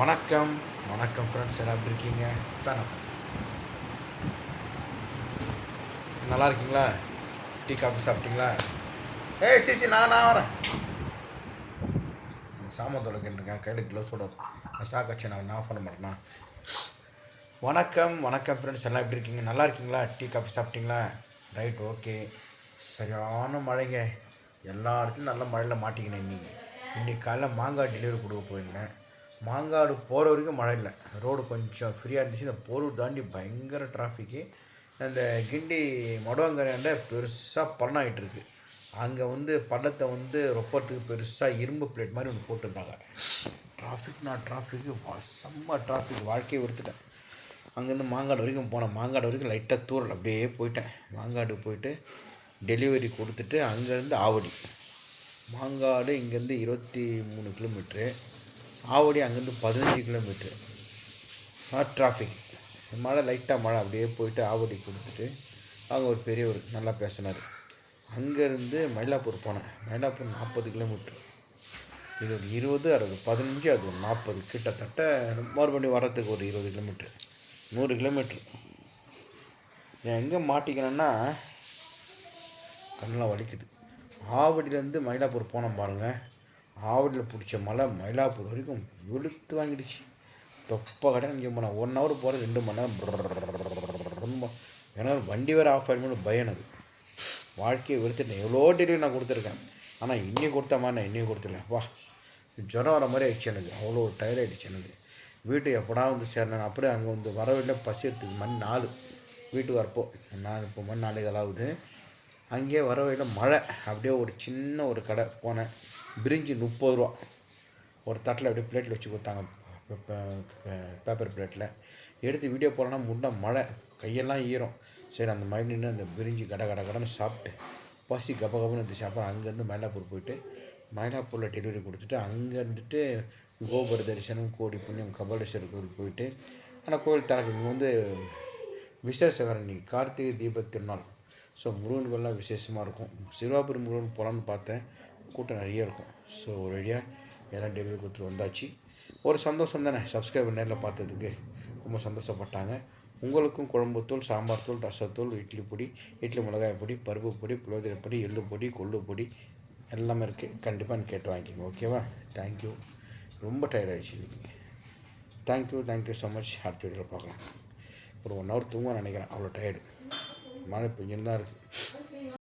வணக்கம். வணக்கம் ஃப்ரெண்ட்ஸ் எல்லாம் எப்படி இருக்கீங்க? தானே. நல்லா இருக்கீங்களா? டீ காஃபி சாப்பிட்டீங்களா? ஏய் சிசி நான் நான் வரேன். சாமான் தொடக்கிட்டுருக்கேன் கையில் க்ளவுஸோட சாக்காச்சு நான் நான் பண்ண மாட்டேன்னா வணக்கம் வணக்கம் ஃப்ரெண்ட்ஸ் எல்லாம் எப்படி இருக்கீங்க? நல்லா இருக்கீங்களா? டீ காஃபி சாப்பிட்டீங்களா? ரைட் ஓகே சரியான மழைங்க. எல்லா இடத்துலையும் நல்ல மழையில் மாட்டிக்கினேன் இன்றைக்கி இன்றைக்கி காலைல மாங்காய் டெலிவரி கொடுக்க போயிருந்தேன். மாங்காடு போகிற வரைக்கும் மழை இல்லை. ரோடு கொஞ்சம் ஃப்ரீயாக இருந்துச்சு. இந்த போரூர் தாண்டி பயங்கர டிராஃபிக்கு அந்த கிண்டி மடுவங்கரையாண்ட பெருசாக பள்ளம் ஆகிட்டு இருக்கு. அங்கே வந்து பள்ளத்தை வந்து ரொப்பத்துக்கு பெருசாக இரும்பு பிளேட் மாதிரி ஒன்று போட்டிருந்தாங்க. டிராஃபிக்னா டிராஃபிக்கு செம்ம டிராஃபிக் வாழ்க்கையை விடுத்துட்டேன் அங்கேருந்து மாங்காடு வரைக்கும் போனேன். மாங்காடு வரைக்கும் லைட்டாக தூரல் அப்படியே போயிட்டேன். மாங்காடு போயிட்டு டெலிவரி கொடுத்துட்டு அங்கேருந்து ஆவடி. மாங்காடு இங்கேருந்து இருபத்தி மூணு கிலோமீட்ரு ஆவடி அங்கேருந்து பதினஞ்சு கிலோமீட்ரு டிராஃபிக் மழை லைட்டாக மழை. அப்படியே போயிட்டு ஆவடி கொடுத்துட்டு அவங்க ஒரு பெரியவர் நல்லா பேசினார். அங்கேருந்து மயிலாப்பூர் போனேன். மயிலாப்பூர் நாற்பது கிலோமீட்ரு இது ஒரு இருபது அறுபது பதினஞ்சு அது ஒரு நாற்பது. கிட்டத்தட்ட மறுபடியும் வர்றதுக்கு ஒரு இருபது கிலோமீட்ரு நூறு கிலோமீட்ரு நான் எங்கே மாட்டிக்கிறேன்னா கண்ணெலாம் வலிக்குது. ஆவடியிலேருந்து மயிலாப்பூர் போனோம் பாருங்கள் ஆவடியில் பிடிச்ச மலை மயிலாப்பூர் வரைக்கும் வெளுத்து வாங்கிடுச்சு. தொப்பை கடை இங்கே மணி ஒன் ஹவர் போகிற ரெண்டு மணி நேரம். ரொம்ப ஏன்னா வண்டி வேறு ஆஃப் ஆகிடுமோன்னு பயம் எனக்கு. வாழ்க்கையை வெறுத்துட்டேன். எவ்வளோ டெலிவரி நான் கொடுத்துருக்கேன். ஆனால் இன்னி கொடுத்த மாதிரி நான் இன்னும் கொடுத்துருக்கேன் வா. ஜுரம் வர மாதிரி ஆயிடுச்சு எனக்கு. அவ்வளோ டயர்ட் ஆகிடுச்சு எனக்கு. வீட்டுக்கு எப்படா வந்து சேரணும் அப்படியே அங்கே வந்து வர வழியில் பசி எடுத்துக்கு மணி நாலு. வீட்டுக்கு வரப்போ நான் இப்போ மணி நாலு ஆகுது அங்கேயே வர வழியில் மழை. அப்படியே ஒரு சின்ன ஒரு கடை போனேன். பிரிஞ்சு முப்பது ரூபா. ஒரு தட்டில் அப்படியே பிளேட்டில் வச்சு கொடுத்தாங்க. பேப்பர் பிளேட்டில் எடுத்து வீடியோ போடலன்னா முன்னே மழை. கையெல்லாம் ஈரம். சரி அந்த மாதிரி நின்று அந்த பிரிஞ்சு கடை கடை கடைன்னு சாப்பிட்டு பசி கப கபன்னு இருந்துச்சு. அப்புறம் அங்கேருந்து மயிலாப்பூர் போயிட்டு மயிலாப்பூரில் டெலிவரி கொடுத்துட்டு அங்கே இருந்துட்டு கோபுர தரிசனம் கோடி புண்ணியம் கபாலீஸ்வரர் கோவில் போயிட்டு ஆனால் கோவில் திறக்கு வந்து விசேஷ வேறு இன்றைக்கி கார்த்திகை தீப திருநாள். ஸோ முருகன் முருகன்கள்லாம் விசேஷமாக இருக்கும். சிறுவாபுரி முருகன் போகலான்னு பார்த்தேன். கூட்டம் நிறைய இருக்கும். ஸோ ஒரு வழியாக எல்லாம் டெலிவரி கொடுத்துட்டு வந்தாச்சு. ஒரு சந்தோஷம் தானே. சப்ஸ்கிரைபர் நேரில் பார்த்ததுக்கு ரொம்ப சந்தோஷப்பட்டாங்க. உங்களுக்கும் குழம்புத்தூள் சாம்பார் தூள் ரசத்தூள் இட்லி பொடி இட்லி மிளகாய் பொடி பருப்பு பொடி புலோதிரை பொடி எள்ளு பொடி கொள்ளு பொடி எல்லாமே இருக்குது கண்டிப்பாக கேட்டு வாங்கிக்கோங்க. ஓகேவா தேங்க்யூ ரொம்ப டயர்ட் ஆகிடுச்சு இன்றைக்கி தேங்க்யூ தேங்க்யூ ஸோ மச் அடுத்த வீடியோவில் பார்க்கலாம். ஒரு ஒன் ஹவர் தூங்க நினைக்கிறேன். அவ்வளோ டயர்டு மழை பெஞ்சுன்னு தான் இருக்குது